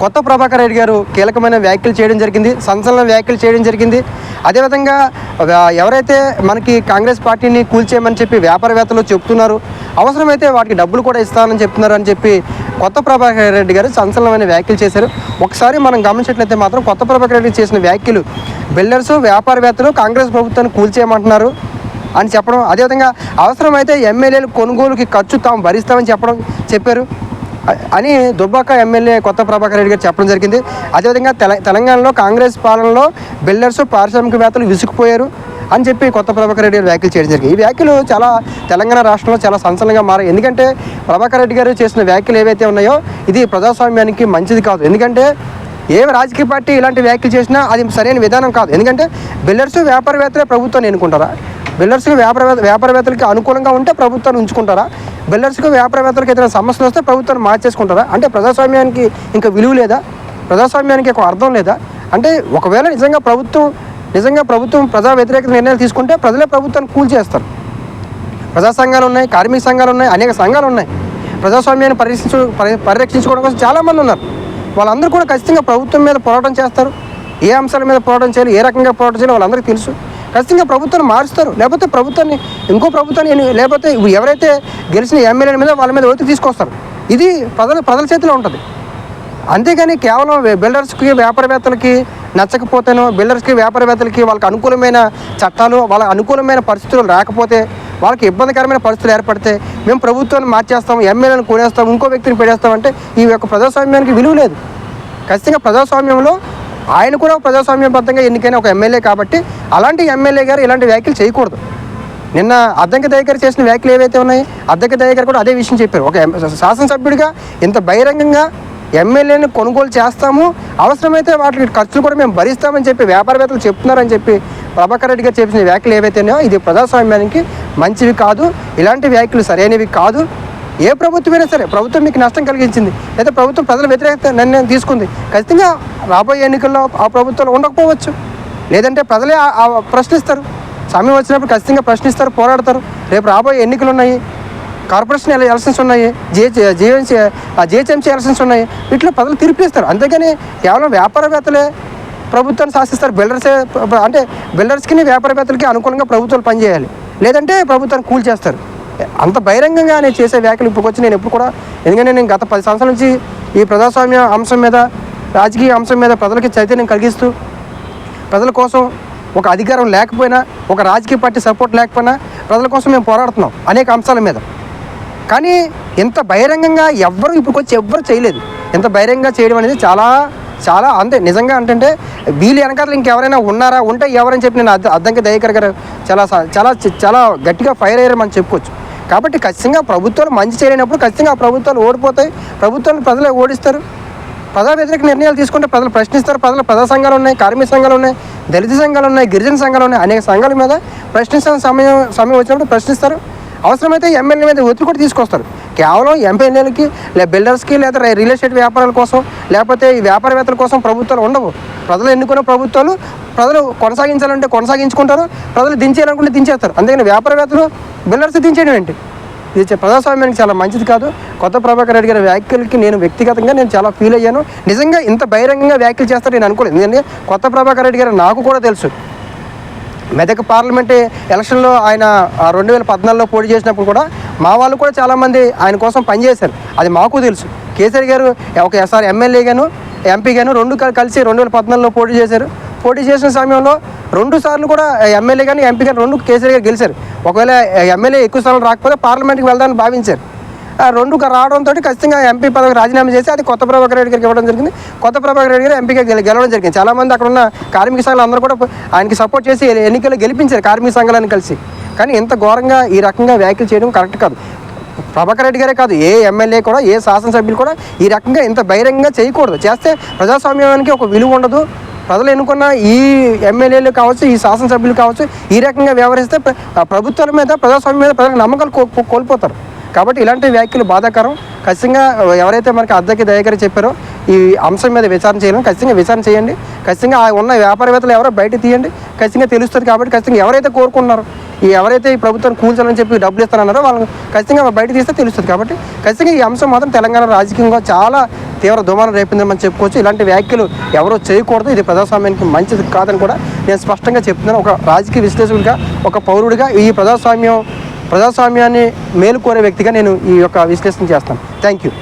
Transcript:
కొత్త ప్రభాకర్ రెడ్డి గారు కీలకమైన వ్యాఖ్యలు చేయడం జరిగింది సంచలన వ్యాఖ్యలు చేయడం జరిగింది. అదేవిధంగా ఎవరైతే మనకి కాంగ్రెస్ పార్టీని కూల్చేయమని చెప్పి వ్యాపారవేత్తలు చెప్తున్నారు అవసరమైతే వాటికి డబ్బులు కూడా ఇస్తానని చెప్తున్నారు అని చెప్పి కొత్త ప్రభాకర్ రెడ్డి గారు సంచలనమైన వ్యాఖ్యలు చేశారు. ఒకసారి మనం గమనించినట్లయితే మాత్రం కొత్త ప్రభాకర్ రెడ్డి చేసిన వ్యాఖ్యలు బిల్డర్స్ వ్యాపారవేత్తలు కాంగ్రెస్ ప్రభుత్వాన్ని కూల్చేయమంటున్నారు అని చెప్పడం అదేవిధంగా అవసరమైతే ఎమ్మెల్యేలు కొనుగోలుకి ఖర్చు తాము భరిస్తామని చెప్పడం చెప్పారు. అని దుబ్బాక ఎమ్మెల్యే కొత్త ప్రభాకర్ రెడ్డి గారు చెప్పడం జరిగింది. అదేవిధంగా తెల తెలంగాణలో కాంగ్రెస్ పాలనలో బిల్డర్స్ పారిశ్రామికవేత్తలు విసుకుపోయారు అని చెప్పి కొత్త ప్రభాకర్ రెడ్డి గారు వ్యాఖ్యలు చేయడం జరిగింది. ఈ వ్యాఖ్యలు చాలా తెలంగాణ రాష్ట్రంలో చాలా సంచలనంగా మారాయి. ఎందుకంటే ప్రభాకర్ రెడ్డి గారు చేసిన వ్యాఖ్యలు ఏవైతే ఉన్నాయో ఇది ప్రజాస్వామ్యానికి మంచిది కాదు. ఎందుకంటే ఏ రాజకీయ పార్టీ ఇలాంటి వ్యాఖ్యలు చేసినా అది సరైన విధానం కాదు. ఎందుకంటే బిల్లర్స్ వ్యాపారవేత్తలే ప్రభుత్వాన్ని ఎన్నుకుంటారా? బిల్డర్స్కి వ్యాపారవేత్త వ్యాపారవేత్తలకి అనుకూలంగా ఉంటే ప్రభుత్వాన్ని ఉంచుకుంటారా? బిల్డర్స్కి వ్యాపారవేత్తలకు ఏదైనా సమస్యలు వస్తే ప్రభుత్వాన్ని మార్చేసుకుంటారా? అంటే ప్రజాస్వామ్యానికి ఇంకా విలువ లేదా? ప్రజాస్వామ్యానికి ఒక అర్థం లేదా? అంటే ఒకవేళ నిజంగా ప్రభుత్వం నిజంగా ప్రభుత్వం ప్రజా వ్యతిరేక నిర్ణయాలు తీసుకుంటే ప్రజలే ప్రభుత్వాన్ని కూల్చేస్తారు ప్రజా సంఘాలు ఉన్నాయి కార్మిక సంఘాలు ఉన్నాయి అనేక సంఘాలు ఉన్నాయి. ప్రజాస్వామ్యాన్ని పరిరక్షించు పరి- పరిరక్షించుకోవడం కోసం చాలామంది ఉన్నారు. వాళ్ళందరూ కూడా ఖచ్చితంగా ప్రభుత్వం మీద పోరాటం చేస్తారు. ఏ అంశాల మీద పోరాటం చేయాలి ఏ రకంగా పోరాటం చేయాలి వాళ్ళందరికీ తెలుసు. ఖచ్చితంగా ప్రభుత్వాన్ని మారుస్తారు. లేకపోతే ప్రభుత్వాన్ని ఇంకో ప్రభుత్వాన్ని లేకపోతే ఎవరైతే గెలిచిన ఎమ్మెల్యేల మీద వాళ్ళ మీద ఒత్తిడి తీసుకొస్తారు ఇది ప్రజల ప్రజల చేతిలో ఉంటుంది. అంతేగాని కేవలం బిల్డర్స్కి వ్యాపారవేత్తలకి నచ్చకపోతేనో బిల్డర్స్కి వ్యాపారవేత్తలకి వాళ్ళకి అనుకూలమైన చట్టాలు వాళ్ళకి అనుకూలమైన పరిస్థితులు రాకపోతే వాళ్ళకి ఇబ్బందికరమైన పరిస్థితులు ఏర్పడితే మేము ప్రభుత్వాన్ని మార్చేస్తాం ఎమ్మెల్యేలను కొనేస్తాం ఇంకో వ్యక్తిని పెడేస్తామంటే ఈ యొక్క ప్రజాస్వామ్యానికి విలువ లేదు. ఖచ్చితంగా ప్రజాస్వామ్యంలో ఆయన కూడా ప్రజాస్వామ్యబద్ధంగా ఎన్నికైన ఒక ఎమ్మెల్యే కాబట్టి అలాంటి ఎమ్మెల్యే గారు ఇలాంటి వ్యాఖ్యలు చేయకూడదు. నిన్న అద్దంకి దయగారు చేసిన వ్యాఖ్యలు ఏవైతే ఉన్నాయి అద్దంకి దయగారు కూడా అదే విషయం చెప్పారు. ఒక శాసనసభ్యుడిగా ఇంత బహిరంగంగా ఎమ్మెల్యేని కొనుగోలు చేస్తాము. అవసరమైతే వాటికి ఖర్చులు కూడా మేము భరిస్తామని చెప్పి వ్యాపారవేత్తలు చెప్తున్నారని చెప్పి ప్రభాకర్ రెడ్డి గారు చెప్పిన వ్యాఖ్యలు ఏవైతేనో ఇది ప్రజాస్వామ్యానికి మంచివి కాదు. ఇలాంటి వ్యాఖ్యలు సరైనవి కాదు. ఏ ప్రభుత్వమైనా సరే ప్రభుత్వం మీకు నష్టం కలిగించింది. లేదా ప్రభుత్వం ప్రజల వ్యతిరేకత నిర్ణయం తీసుకుంది. ఖచ్చితంగా రాబోయే ఎన్నికల్లో ఆ ప్రభుత్వాలు ఉండకపోవచ్చు. లేదంటే ప్రజలే ప్రశ్నిస్తారు. సమయం వచ్చినప్పుడు ఖచ్చితంగా ప్రశ్నిస్తారు పోరాడతారు. రేపు రాబోయే ఎన్నికలు ఉన్నాయి కార్పొరేషన్ ఎల- ఎలక్షన్స్ ఉన్నాయి జే జీఎంసీ జిహెచ్ఎంసీ ఎలక్షన్స్ ఉన్నాయి వీటిలో ప్రజలు తీర్పిస్తారు. అంతేగాని కేవలం వ్యాపారవేత్తలే ప్రభుత్వాన్ని శాసిస్తారు. బిల్డర్సే అంటే బిల్డర్స్కి వ్యాపారవేత్తలకి అనుకూలంగా ప్రభుత్వాలు పనిచేయాలి. లేదంటే ప్రభుత్వాన్ని కూల్ చేస్తారు. అంత బహిరంగంగా నేను చేసే వ్యాఖ్యలు ఇప్పుడు నేను ఎప్పుడు కూడా ఎందుకంటే నేను గత పది సంవత్సరాల నుంచి ఈ ప్రజాస్వామ్య అంశం మీద రాజకీయ అంశం మీద ప్రజలకి చైతన్యం కలిగిస్తూ ప్రజల కోసం ఒక అధికారం లేకపోయినా ఒక రాజకీయ పార్టీ సపోర్ట్ లేకపోయినా ప్రజల కోసం మేము పోరాడుతున్నాం అనేక అంశాల మీద. కానీ ఇంత బహిరంగంగా ఎవ్వరు ఇప్పుడు వచ్చి ఎవ్వరు చేయలేదు. ఇంత బహిరంగంగా చేయడం అనేది చాలా చాలా అంతే. నిజంగా అంటే వీళ్ళు వెనకాల ఇంకెవరైనా ఉన్నారా? ఉంటే ఎవరని చెప్పి నేను అద్ద- అద్దంకి దయకర్ గారు చాలా చాలా చాలా గట్టిగా ఫైర్ అయ్యారు మనం చెప్పుకోవచ్చు. కాబట్టి ఖచ్చితంగా ప్రభుత్వాలు మంచి చేయలేనప్పుడు ఖచ్చితంగా ఆ ప్రభుత్వాలు ఓడిపోతాయి. ప్రభుత్వాలు ప్రజలే ఓడిస్తారు. ప్రజా వ్యతిరేక నిర్ణయాలు తీసుకుంటే ప్రజలు ప్రశ్నిస్తారు. ప్రజలు ప్రజా సంఘాలు ఉన్నాయి కార్మిక సంఘాలు ఉన్నాయి దళిత సంఘాలు ఉన్నాయి గిరిజన సంఘాలు ఉన్నాయి. అనేక సంఘాల మీద ప్రశ్నించిన సమయం సమయం వచ్చినప్పుడు ప్రశ్నిస్తారు. అవసరమైతే ఎమ్మెల్యే మీద ఒత్తిడి కూడా తీసుకొస్తారు. కేవలం ఎంపీఎల్ఏలకి లేదా బిల్డర్స్కి లేదా రియల్ ఎస్టేట్ వ్యాపారాల కోసం లేకపోతే ఈ వ్యాపారవేత్తల కోసం ప్రభుత్వాలు ఉండవు. ప్రజలు ఎన్నుకున్న ప్రభుత్వాలు ప్రజలు కొనసాగించాలంటే కొనసాగించుకుంటారు. ప్రజలు దించేయాలనుకుంటే దించేస్తారు. అందుకని వ్యాపారవేత్తలు బిల్డర్స్ దించేయడం ఏంటి? ఇది ప్రజాస్వామ్యానికి చాలా మంచిది కాదు. కొత్త ప్రభాకర్ రెడ్డి గారి వ్యాఖ్యలకి నేను వ్యక్తిగతంగా నేను చాలా ఫీల్ అయ్యాను. నిజంగా ఇంత బహిరంగంగా వ్యాఖ్యలు చేస్తారు నేను అనుకోలేదు. ఎందుకంటే కొత్త ప్రభాకర్ రెడ్డి గారు నాకు కూడా తెలుసు. మెదక్ పార్లమెంట్ ఎలక్షన్లో ఆయన రెండు వేల పద్నాలుగులో పోటీ చేసినప్పుడు కూడా మా వాళ్ళు కూడా చాలామంది ఆయన కోసం పనిచేశారు అది మాకు తెలుసు. కేసరి గారు ఒక ఎస్ఆర్ ఎమ్మెల్యేగాను ఎంపీగాను రెండు కలిసి రెండు వేల పద్నాలుగులో పోటీ చేశారు. పోటీ చేసిన సమయంలో రెండు సార్లు కూడా ఎమ్మెల్యే కానీ ఎంపీ కానీ రెండు కేసీఆర్ గారు గెలిచారు. ఒకవేళ ఎమ్మెల్యే ఎక్కువ సార్లు రాకపోతే పార్లమెంట్కి వెళ్దామని భావించారు. రెండు రావడంతో ఖచ్చితంగా ఎంపీ పదవికి రాజీనామా చేసి అది కొత్త ప్రభాకర్ రెడ్డి గారికి ఇవ్వడం జరిగింది. కొత్త ప్రభాకర్ రెడ్డి గారు ఎంపీగా గెలవడం జరిగింది. చాలామంది అక్కడ ఉన్న కార్మిక సంఘాలు అందరూ కూడా ఆయనకి సపోర్ట్ చేసి ఎన్నికల్లో గెలిపించారు కార్మిక సంఘాలను కలిసి. కానీ ఇంత ఘోరంగా ఈ రకంగా వ్యాఖ్యలు చేయడం కరెక్ట్ కాదు. ప్రభాకర్ రెడ్డి గారే కాదు ఏ ఎమ్మెల్యే కూడా ఏ శాసనసభ్యులు కూడా ఈ రకంగా ఇంత బహిరంగంగా చేయకూడదు. చేస్తే ప్రజాస్వామ్యానికి ఒక విలువ ఉండదు. ప్రజలు ఎన్నుకున్న ఈ ఎమ్మెల్యేలు కావచ్చు ఈ శాసనసభ్యులు కావచ్చు ఈ రకంగా వ్యవహరిస్తే ప్రభుత్వాల మీద ప్రజాస్వామ్యం మీద ప్రజలకు నమ్మకాలు కో- కోల్పోతారు. కాబట్టి ఇలాంటి వ్యాఖ్యలు బాధాకరం. ఖచ్చితంగా ఎవరైతే మనకి అద్దెకి దయగారు చెప్పారో ఈ అంశం మీద విచారణ చేయాలని ఖచ్చితంగా విచారణ చేయండి. ఖచ్చితంగా ఆ ఉన్న వ్యాపారవేత్తలు ఎవరో బయట తీయండి. ఖచ్చితంగా తెలుస్తుంది కాబట్టి ఖచ్చితంగా ఎవరైతే కోరుకున్నారో ఈ ఎవరైతే ఈ ప్రభుత్వం కూల్చాలని చెప్పి డబ్బులు ఇస్తానన్నారో వాళ్ళని ఖచ్చితంగా బయట తీస్తే తెలుస్తుంది కాబట్టి ఖచ్చితంగా ఈ అంశం మాత్రం తెలంగాణ రాజకీయంగా చాలా తీవ్ర దుమానం రేపిందని చెప్పుకోవచ్చు. ఇలాంటి వ్యాఖ్యలు ఎవరో చేయకూడదు. ఇది ప్రజాస్వామ్యానికి మంచిది కాదని కూడా నేను స్పష్టంగా చెప్తున్నాను. ఒక రాజకీయ విశ్లేషకుడిగా ఒక పౌరుడిగా ఈ ప్రజాస్వామ్యం ప్రజాస్వామ్యాన్ని మేలుకోరే వ్యక్తిగా నేను ఈ యొక్క విశ్లేషణ చేస్తాను. Thank you